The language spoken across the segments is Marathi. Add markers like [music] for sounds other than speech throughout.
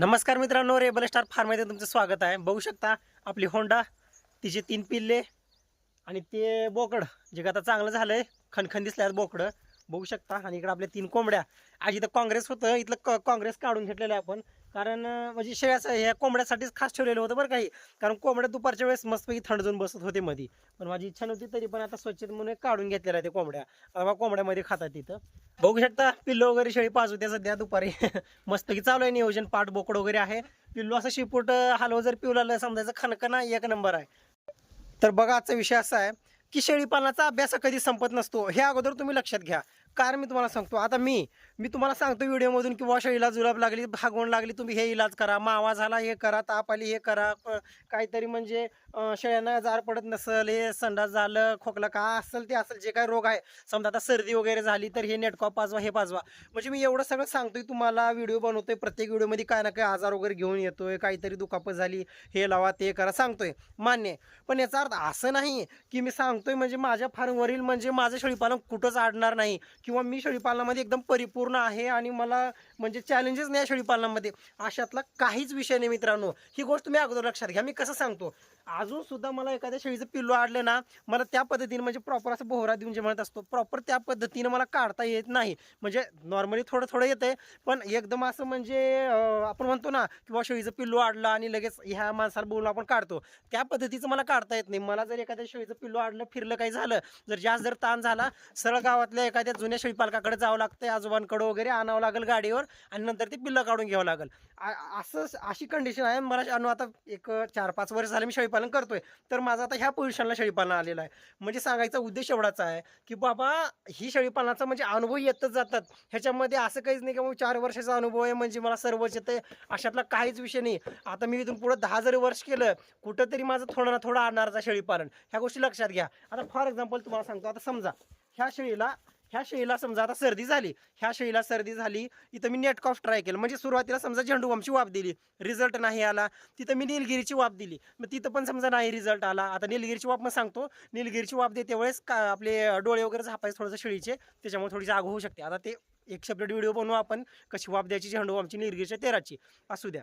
नमस्कार मित्रांनो रेबल स्टार फार्ममध्ये तुमचं स्वागत आहे. बघू शकता आपली होंडा तिचे तीन पिल्ले आणि ते बोकड. जे का आता चांगलं झालं आहे खणखण दिसल्यात बोकडं. बघू शकता आणि इकडं आपल्या तीन कोंबड्या. आज इथं काँग्रेस होतं इथलं क- काँग्रेस काढून घेतलेलं आहे आपण. कारण म्हणजे शेळ्याचं ह्या कोंबड्यासाठीच खास ठेवलेलं होतं बरं काही कारण कोंबड्या दुपारच्या वेळेस मस्तपैकी थंड जाऊन बसत होते मध्ये पण माझी इच्छा नव्हती तरी पण आता स्वच्छता म्हणून काढून घेतलेल्या ते कोंबड्या. आता कोंबड्यामध्ये खातात तिथं. बघू शकता पिल्लो वगैरे शेळी पाच होत्या सध्या दुपारी. [laughs] मस्तपैकी चालू आहे नियोजन पाठ बोकड वगैरे आहे. पिल्लू असं शिपूट हलव जर पिवला समजायचं खणकणा एक नंबर आहे. तर बघा आजचा विषय असा आहे की शेळीपालनाचा अभ्यास कधी संपत नसतो हे अगोदर तुम्ही लक्षात घ्या. कारण मी तुम्हाला सांगतो. आता मी मी तुम्हाला सांगतो व्हिडिओमधून की बुवा इलाज जुलाब लागली भागवण लागली तुम्ही हे इलाज करा मावा झाला हे करा ताप आली हे करा काहीतरी म्हणजे शेळ्यांना जार पडत नसेल हे संडास झालं खोकला का असेल ते असेल जे काय रोग आहे समजा आता सर्दी वगैरे झाली तर हे नेटकॉप पाजवा हे पाजवा. म्हणजे मी एवढं सगळं सांगतोय तुम्हाला व्हिडिओ बनवतोय प्रत्येक व्हिडिओमध्ये काय ना काय आजार वगैरे घेऊन येतोय काहीतरी दुखापत झाली हे लावा ते करा सांगतोय. मान्य आहे. पण याचा अर्थ असं नाही की मी सांगतोय म्हणजे माझ्या फार्मवरील म्हणजे माझं शेळीपालन कुठंच आडणार नाही किंवा मी शेळीपालनामध्ये एकदम परिपूर्ण आहे आणि मला म्हणजे चॅलेंजेस नाही शेळीपालनामध्ये. अशातला काहीच विषय नाही मित्रांनो. ही गोष्ट तुम्ही अगोदर लक्षात घ्या. मी कसं सांगतो? आज अजून सुद्धा मला एखाद्या शेळीचं पिल्लू आडलं ना मला त्या पद्धतीने म्हणजे प्रॉपर असं बोहरा देऊन जे म्हणत असतो प्रॉपर त्या पद्धतीने मला काढता येत नाही. म्हणजे नॉर्मली थोडं थोडं येतंय पण एकदम असं म्हणजे आपण म्हणतो ना किंवा शेळीचं पिल्लू आडलं आणि लगेच ह्या माणसाला बोलून आपण काढतो. त्या पद्धतीचं मला काढता येत नाही. मला जर एखाद्या शेळीचं पिल्लू आडलं फिरलं काही झालं जर जास्त जर ताण झाला सरळ गावातल्या एखाद्या जुन्या शेळीपालकाकडे जावं लागतं आजोबांकडं वगैरे आणावं लागेल गाडीवर आणि नंतर ते पिल्लं काढून घ्यावं लागेल. असं अशी कंडिशन आहे. मला आता एक चार पाच वर्ष झाले मी शेळीपालन करतोय. तर माझा आता ह्या पोझिशनला शेळीपालन आलेलं आहे. म्हणजे सांगायचा उद्देश एवढाच आहे की बाबा ही शेळीपालनाचा म्हणजे अनुभव येतच जातात. ह्याच्यामध्ये असं काहीच नाही की बाबा चार वर्षाचा अनुभव आहे म्हणजे मला सर्वच येतं अशातला काहीच विषय नाही. आता मी इथून पुढं दहा जरी वर्ष केलं कुठंतरी माझं थोडं ना थोडं आणणारचा शेळीपालन. ह्या गोष्टी लक्षात घ्या. आता फॉर एक्झाम्पल तुम्हाला सांगतो. आता समजा ह्या शेळीला ह्या शेळीला समजा आता सर्दी झाली ह्या शेळीला सर्दी झाली इथं मी नेट कॉफ ट्राय केलं. म्हणजे सुरुवातीला समजा झेंडूबामची वाफ दिली रिझल्ट नाही आला तिथं मी निलगिरीची वाफ दिली. मग तिथं पण समजा नाही रिझल्ट आला. आता निलगिरीची वाफ मग सांगतो. निलगिरीची वाफ देते वेळेस का आपले डोळे वगैरे झापायचे थोडंसं शेळीचे त्याच्यामुळे थोडी जाग होऊ शकते. आता ते एक सेपरेट व्हिडिओ बनवू आपण कशी वाफ द्यायची झेंडूबामची निलगिरीच्या तेराची. असू द्या.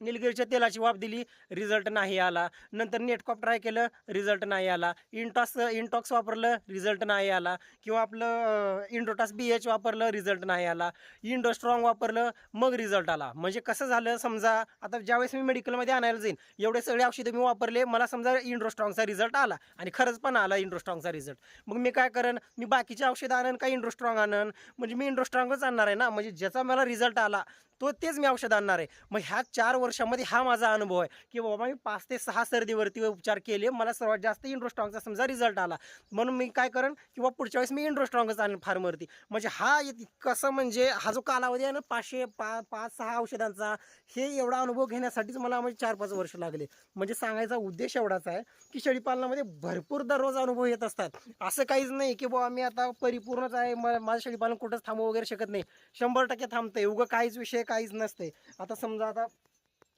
निलगिरीच्या तेलाची वाफ दिली रिझल्ट नाही आला. नंतर नेटकॉप ट्राय केलं रिझल्ट नाही आला. इंटॉक्स इंटॉक्स वापरलं रिझल्ट नाही आला. किंवा आपलं इंडोटास बी एच वापरलं रिझल्ट नाही आला. इंडो स्ट्रॉंग वापरलं मग रिझल्ट आला. म्हणजे कसं झालं समजा आता ज्यावेळेस मी मेडिकलमध्ये आणायला जाईन एवढे सगळे औषधं मी वापरले मला समजा इंड्रो स्ट्रॉंगचा रिझल्ट आला. आणि खरंच पण आला इंडो स्ट्रॉंगचा रिझल्ट मग मी काय करेन? मी बाकीचे औषधं आणन का इंड्रो स्ट्रॉंग आणन? म्हणजे मी इंड्रो स्ट्रॉंगच आणणार आहे ना? म्हणजे ज्याचा मला रिझल्ट आला तो तेच मी औषध आणणार आहे. मग ह्या चार वर्ष वर्षामध्ये हा माझा अनुभव आहे की बाबा मी पाच ते सहा सर्दीवरती उपचार केले. मला सर्वात जास्त इंड्रोस्ट्रॉंगचा समजा रिझल्ट आला. म्हणून मी काय करेन किंवा पुढच्या वेळेस मी इंड्रोस्ट्रॉंगच आणेन फार्मवरती म्हणजे हा कसं म्हणजे हा जो कालावधी आहे ना पाचशे पा पाच सहा औषधांचा हे एवढा अनुभव घेण्यासाठीच मला म्हणजे चार पाच वर्ष लागले. म्हणजे सांगायचा उद्देश एवढाच आहे की शेळीपालनामध्ये भरपूर दररोज अनुभव येत असतात. असं काहीच नाही की बाबा मी आता परिपूर्णच आहे म- माझं शेळीपालन कुठंच थांबू वगैरे शकत नाही. शंभर टक्के थांबतंय. उगं काहीच विषय काहीच नसते आता समजा आता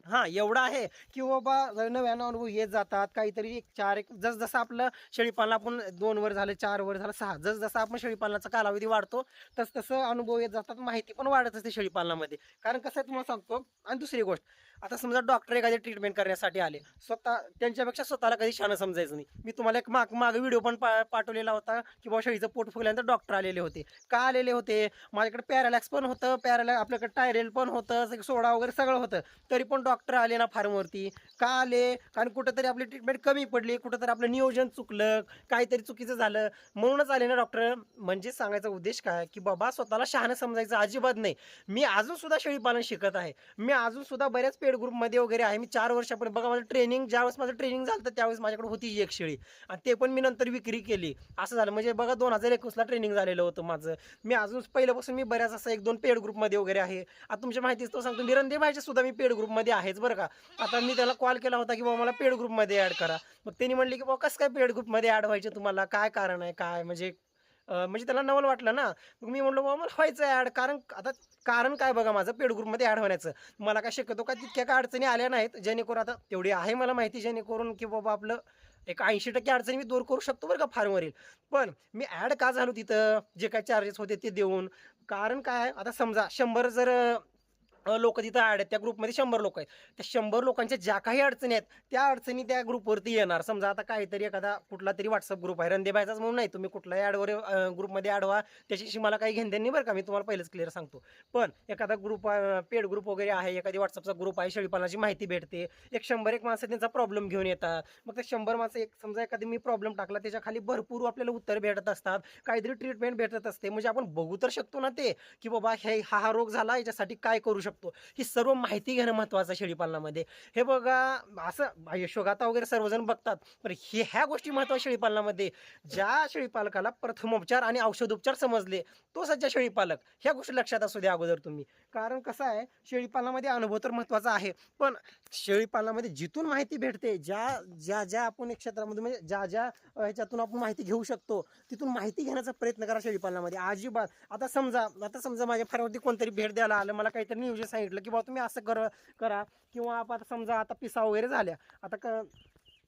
हां एवढं आहे की बाबा जर नव्यानं अनुभव येत जातात. काहीतरी एक चार एक जस जसं आपलं शेळीपालन आपण दोन वर झालं चार वर झालं सहा जस जसं आपण शेळीपालनाचा कालावधी वाढतो तस तसं अनुभव येत जातात. माहिती पण वाढत असते शेळीपालनामध्ये. कारण कसं आहे तुम्हाला सांगतो. आणि दुसरी गोष्ट आता समजा डॉक्टर एखादी ट्रीटमेंट करण्यासाठी आले. स्वतः त्यांच्यापेक्षा स्वतःला कधी शाणं समजायचं नाही. मी तुम्हाला एक माग माग व्हिडिओ पण पा पाठवलेला होता की बाबा शेळीचं पोट फुगल्यानंतर डॉक्टर आलेले होते. का आलेले होते? माझ्याकडे पॅरालॅक्स पण होतं पॅरालॅ आपल्याकडे टायरेल पण होतं सोडा वगैरे सगळं होतं. तरी पण डॉक्टर आले ना फार्मवरती. का आले? कारण कुठंतरी आपली ट्रीटमेंट कमी पडली कुठंतरी आपलं नियोजन चुकलं काहीतरी चुकीचं झालं. म्हणूनच आले ना डॉक्टर म्हणजे सांगायचा उद्देश काय? की बाबा स्वतःला शहाणं समजायचं अजिबात नाही. मी अजून सुद्धा शेळीपालन शिकत आहे. मी अजून सुद्धा बऱ्याच पेड ग्रुपमध्ये वगैरे आहे. मी चार वर्षापर्यंत बघा माझं ट्रेनिंग ज्यावेळेस माझं ट्रेनिंग झालं तर त्यावेळेस माझ्याकडे होती एक शेळी. आणि ते पण मी नंतर विक्री केली. असं झालं. म्हणजे बघा दोन हजार एकवीसला ट्रेनिंग झालेलं होतं माझं. मी अजून पहिल्यापासून मी बऱ्याच असं एक दोन पेड ग्रुपमध्ये वगैरे आहे. आता तुमच्या माहितीच तो सांगतो निरंदे भाईच्या सुद्धा मी पेड ग्रुपमध्ये आहेच बरं का. आता मी त्याला कॉल केला होता की बाबा मला पेड ग्रुपमध्ये ॲड करा. मग त्यांनी म्हणले की बाबा कसं काय पेड ग्रुपमध्ये ॲड व्हायचे तुम्हाला? काय कारण आहे? काय? म्हणजे म्हणजे त्याला नवल वाटलं ना मग मी म्हणलो बाबा मला व्हायचं ॲड कारण आता कारण काय बघा माझं पेड ग्रुपमध्ये ॲड होण्याचं. मला काय शक्यतो का तितक्या काय अडचणी आल्या नाहीत जेणेकरून आता तेवढी आहे मला माहिती जेणेकरून की बाबा आपलं एक ऐंशी टक्के अडचणी मी दूर करू शकतो बरं का फार्मवरील. पण मी ॲड का झालो तिथं? जे काय चार्जेस होते ते देऊन. कारण काय आता समजा शंभर जर लोक तिथं ॲड आहेत. त्या ग्रुपमध्ये शंभर लोक आहेत. त्या शंभर लोकांच्या ज्या काही अडचणी आहेत त्या अडचणी त्या ग्रुपवरती येणार. समजा आता काहीतरी एखादा कुठला तरी व्हॉट्सअप ग्रुप आहे. रंदेबायचाच म्हणून नाही तुम्ही कुठलाही ॲडवर ग्रुपमध्ये ॲड व्हा. त्याच्याशी मला काही घेणं नाही बरं का. मी तुम्हाला पहिलंच क्लिअर सांगतो. पण एखादा ग्रुप पेड ग्रुप वगैरे आहे एखादी व्हॉट्सअपचा ग्रुप आहे शेळीपालनाची माहिती भेटते. एक शंभर एक माणसं त्यांचा प्रॉब्लेम घेऊन येतात. मग ते शंभर माणसं एक समजा एखादी मी प्रॉब्लेम टाकला त्याच्याखाली भरपूर आपल्याला उत्तर भेटत असतात. काहीतरी ट्रीटमेंट भेटत असते. म्हणजे आपण बघू तर शकतो ना ते की बाबा हे हा हा रोग झाला याच्यासाठी काय करू शकतो? ही सर्व माहिती घेणं महत्त्वाचं आहे शेळीपालनामध्ये. हे बघा असं यशोगाथा वगैरे सर्वजण बघतात पण हे ह्या गोष्टी महत्त्वाच्या शेळीपालनामध्ये. ज्या शेळीपालकाला प्रथमोपचार आणि औषधोपचार समजले तो सध्या शेळीपालक. ह्या गोष्टी लक्षात असू द्या अगोदर तुम्ही. कारण कसं आहे शेळीपालनामध्ये अनुभव तर महत्त्वाचा आहे पण शेळीपालनामध्ये जिथून माहिती भेटते ज्या ज्या ज्या आपण एक क्षेत्रामध्ये म्हणजे ज्या ज्या ह्याच्यातून आपण माहिती घेऊ शकतो तिथून माहिती घेण्याचा प्रयत्न करा शेळीपालनामध्ये. अजिबात. आता समजा आता समजा माझ्या फारवरती कोणतरी भेट द्यायला आलं मला काहीतरी नियोजन म्हणजे सांगितलं की बाबा तुम्ही असं कर करा. किंवा आता समजा आता पिसा वगैरे झाल्या. आता क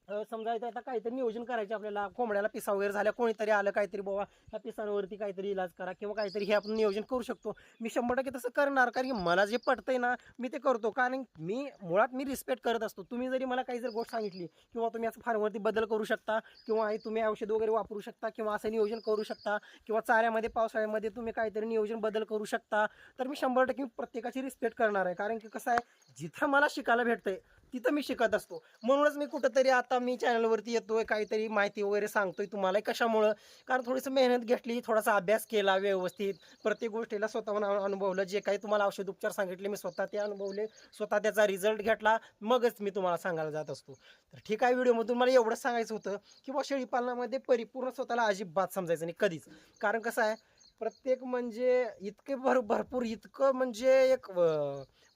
समजा इथं आता काहीतरी नियोजन करायचे आपल्याला कोंबड्याला पिसा वगैरे झाल्या कोणीतरी आलं काहीतरी बाबा ह्या पिसांवरती काहीतरी इलाज करा किंवा काहीतरी हे आपण नियोजन करू शकतो. मी शंभर टक्के तसं करणार कारण की मला जे पटतंय ना मी ते करतो. कारण मी मुळात मी रिस्पेक्ट करत असतो. तुम्ही जरी मला काही जर गोष्ट सांगितली किंवा तुम्ही असं फार्मवरती बदल करू शकता किंवा हे तुम्ही औषध वगैरे वापरू शकता किंवा असं नियोजन करू शकता किंवा चाऱ्यामध्ये पावसाळ्यामध्ये तुम्ही काहीतरी नियोजन बदल करू शकता तर मी शंभर टक्के प्रत्येकाची रिस्पेक्ट करणार आहे. कारण की कसं आहे जिथं मला शिकायला भेटतंय तिथं मी शिकत असतो. म्हणूनच मी कुठंतरी आता मी चॅनलवरती येतोय काहीतरी माहिती वगैरे सांगतोय तुम्हाला कशामुळं. कारण थोडीसं मेहनत घेतली थोडासा अभ्यास केला व्यवस्थित. प्रत्येक गोष्टीला स्वतःहून अनुभवलं. जे काही तुम्हाला औषध उपचार सांगितले मी स्वतः ते अनुभवले. स्वतः त्याचा रिझल्ट घेतला. मगच मी तुम्हाला सांगायला जात असतो. तर ठीक आहे व्हिडिओमधून मला एवढंच सांगायचं होतं की बा शेळीपालनामध्ये परिपूर्ण स्वतःला अजिबात समजायचं नाही कधीच. कारण कसं आहे प्रत्येक म्हणजे इतके भर भरपूर इतकं म्हणजे एक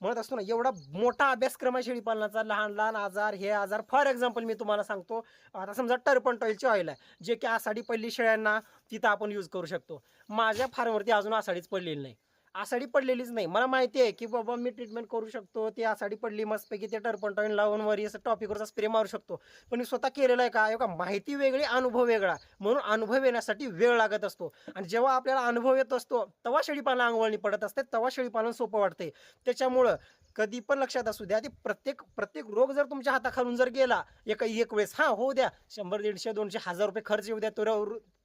म्हणत असतो ना एवढा मोठा अभ्यासक्रम आहे शेळीपालनाचा लहान लहान आजार हे आजार फॉर एक्झाम्पल मी तुम्हाला सांगतो आता समजा टर्पन टॉईलचे ऑइल आहे जे की आषाढी पडली शेळ्यांना तिथं आपण यूज करू शकतो. माझ्या फार्मवरती अजून आषाढीच पडलेली नाही. आसाडी पडलेलीच नाही. मला माहिती आहे की बाबा मी ट्रीटमेंट करू शकतो ती आसाडी पडली मस्तपैकी ते टर्पंटॉईन लावून वरी असं टॉपिकवरचा स्प्रे मारू शकतो. पण मी स्वतः केलेला आहे का? हे का माहिती वेगळी अनुभव वेगळा. म्हणून अनुभव येण्यासाठी वेळ लागत असतो. आणि जेव्हा आपल्याला अनुभव येत असतो तेव्हा शेळीपालन अंगवळणी पडत असते तेव्हा शेळीपालन सोपं वाटते. त्याच्यामुळं कधी पण लक्षात असू द्या ते प्रत्येक प्रत्येक रोग जर तुमच्या हाताखालून जर गेला एक एक वेळेस हां होऊ द्या. शंभर दीडशे दोनशे हजार रुपये खर्च येऊ द्या तो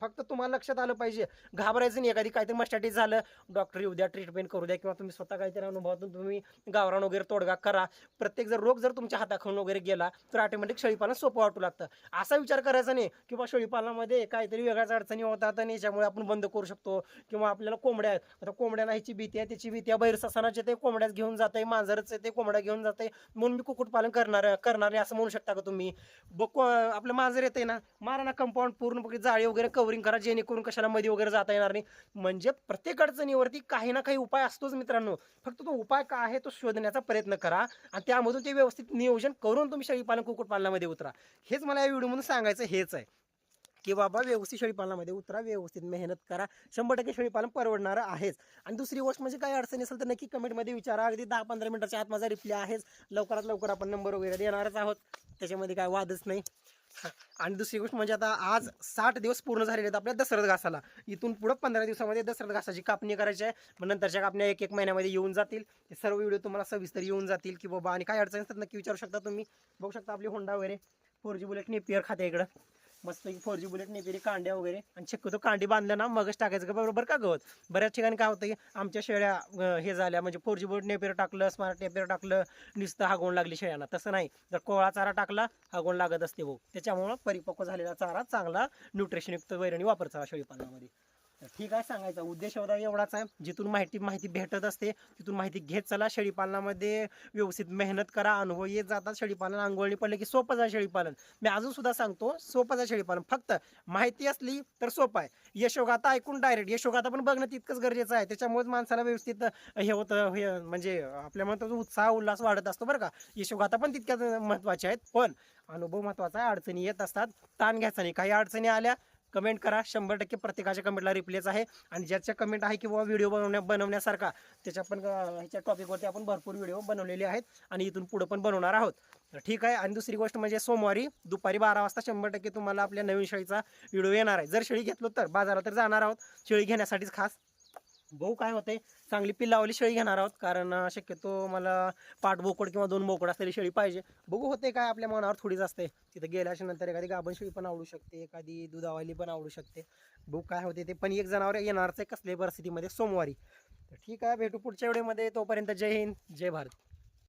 फक्त तुम्हाला लक्षात आलं पाहिजे. घाबरायचं नाही एखादी काहीतरी मस्टॅटिस झालं डॉक्टर येऊ द्या ट्रीटमेंट करू द्या किंवा तुम्ही स्वतः काहीतरी अनुभवातून तुम्ही गावरान वगैरे तोडगा करा. प्रत्येक जर रोग जर तुमच्या हाताखाऊन वगैरे गेला तर ऑटोमॅटिक शेळीपालन सोपं वाटू लागतं. असा विचार करायचा नाही किंवा शेळीपालनामध्ये काहीतरी वेगळ्याच अडचणी होतात आणि याच्यामुळे आपण बंद करू शकतो किंवा आपल्याला कोंबड्या आहेत. आता कोंबड्यांना ह्याची भीती आहे त्याची भीती आहे बैर ते कोंबड्याच घेऊन जाते मांजरच ते कोंबड्या घेऊन जाते म्हणून मी कुक्कुटपालन करणार करणार नाही असं म्हणू शकता का तुम्ही? ब को- आपलं मांजर येते ना मारा ना कंपाऊंड पूर्णपणे जाळी वगैरे बोरिंग करा जेणेकरून कशाला मध्ये वगैरे जाता येणार नाही. म्हणजे प्रत्येक अडचणीवरती काही ना काही उपाय असतोच मित्रांनो. फक्त तो उपाय काय आहे तो शोधण्याचा प्रयत्न करा आणि त्यामधून ते व्यवस्थित नियोजन करून तुम्ही शेळीपालन कुक्कुटपालनामध्ये उतरा. हेच मला या व्हिडिओमधून सांगायचं हेच आहे. की बाबा व्यवस्थित शेळीपालनामध्ये उतरा व्यवस्थित मेहनत करा. शंभर टक्के शेळीपालन परवडणारं आहेच. आणि दुसरी गोष्ट म्हणजे काय अडचणी असेल तर नक्की कमेंटमध्ये विचारा. अगदी दहा पंधरा मिनिटाच्या आत माझा रिप्लाय आहेच. लवकरात लवकर आपण नंबर वगैरे देणारच आहोत. त्याच्यामध्ये काय वादच नाही. आणि दुसरी गोष्ट म्हणजे आता आज साठ दिवस पूर्ण झालेले आहेत आपल्या दसरथ घासाला. इथून पुढं पंधरा दिवसामध्ये दसरथ घासाची कापणी करायची आहे. मग नंतरच्या कापण्या एक एक महिन्यामध्ये येऊन जातील. ते सर्व व्हिडिओ तुम्हाला सविस्तर येऊन जातील की बाबा आणि काय अडचणी असतात नक्की विचारू शकता तुम्ही. बघू शकता आपली होंडा वगैरे फोर जी बुलेट नेपियर खाते इकडं. मस्तपैकी फोर जी बुलेट नेपेरी कांड्या वगैरे. आणि शक्यतो कांडी बांधल्या ना मगच टाकायचं का बरोबर का गवत? बऱ्याच ठिकाणी काय होतं की आमच्या शेळ्या हे झाल्या. म्हणजे फोर जी बुलेट नेपेर टाकलं स्मार्ट नेपेर टाकलं नुसतं हागवण लागली शेळ्यांना. तसं नाही. जर कोळा चारा टाकला हागवण लागत असते भाऊ. त्याच्यामुळं परिपक्व झालेला चारा चांगला न्यूट्रिशनयुक्त वैरणी वापरचा शेळीपालनामध्ये. तर ठीक आहे सांगायचा उद्देश होता एवढाच आहे. जिथून माहिती माहिती भेटत असते तिथून माहिती घेत चला. शेळीपालनामध्ये व्यवस्थित मेहनत करा अनुभव येत जातात. शेळीपालन आंघोळणी पडले की सोपं जा शेळीपालन. मी अजून सुद्धा सांगतो सोपं जा शेळीपालन. फक्त माहिती असली तर सोपं आहे. यशोगाथा ऐकून डायरेक्ट यशोगाथा पण बघणं तितकंच गरजेचं आहे. त्याच्यामुळेच माणसाला व्यवस्थित हे होतं हे म्हणजे आपल्या म्हणतो तो उत्साह उल्हास वाढत असतो बरं का. यशोगाथा पण तितक्याच महत्त्वाच्या आहेत. पण अनुभव महत्त्वाचा आहे. अडचणी येत असतात. ताण घ्यायचा नाही. काही अडचणी आल्या कमेंट करा. शंभर टक्के प्रत्येकाच्या कमेंटला रिप्लेस आहे. आणि ज्याच्या कमेंट आहे की बाबा व्हिडिओ बनवण्या बनवण्यासारखा त्याच्या पण ह्याच्या टॉपिकवरती आपण भरपूर व्हिडिओ बनवलेले आहेत आणि इथून पुढं पण बनवणार आहोत. तर ठीक आहे. आणि दुसरी गोष्ट म्हणजे सोमवारी दुपारी बारा वाजता शंभर टक्के तुम्हाला आपल्या नवीन शेळीचा व्हिडिओ येणार आहे. जर शेळी घेतलो तर बाजारात तर जाणार आहोत. शेळी घेण्यासाठीच खास भाऊ काय होते चांगली पिल्लावली शेळी घेणार आहोत. कारण शक्यतो मला पाठ बोकड किंवा दोन बोकड असलेली शेळी पाहिजे. बघू होते काय आपल्या मनावर थोडीच असते. तिथं गेल्याच्यानंतर एखादी गाभण शेळी पण आवडू शकते एखादी दुधावाली पण आवडू शकते. बघू काय होते ते पण एक जनावर येणारच आहे कसल्याही परिस्थितीमध्ये सोमवारी. तर ठीक आहे भेटू पुढच्या वेळेमध्ये तोपर्यंत जय हिंद जय भारत.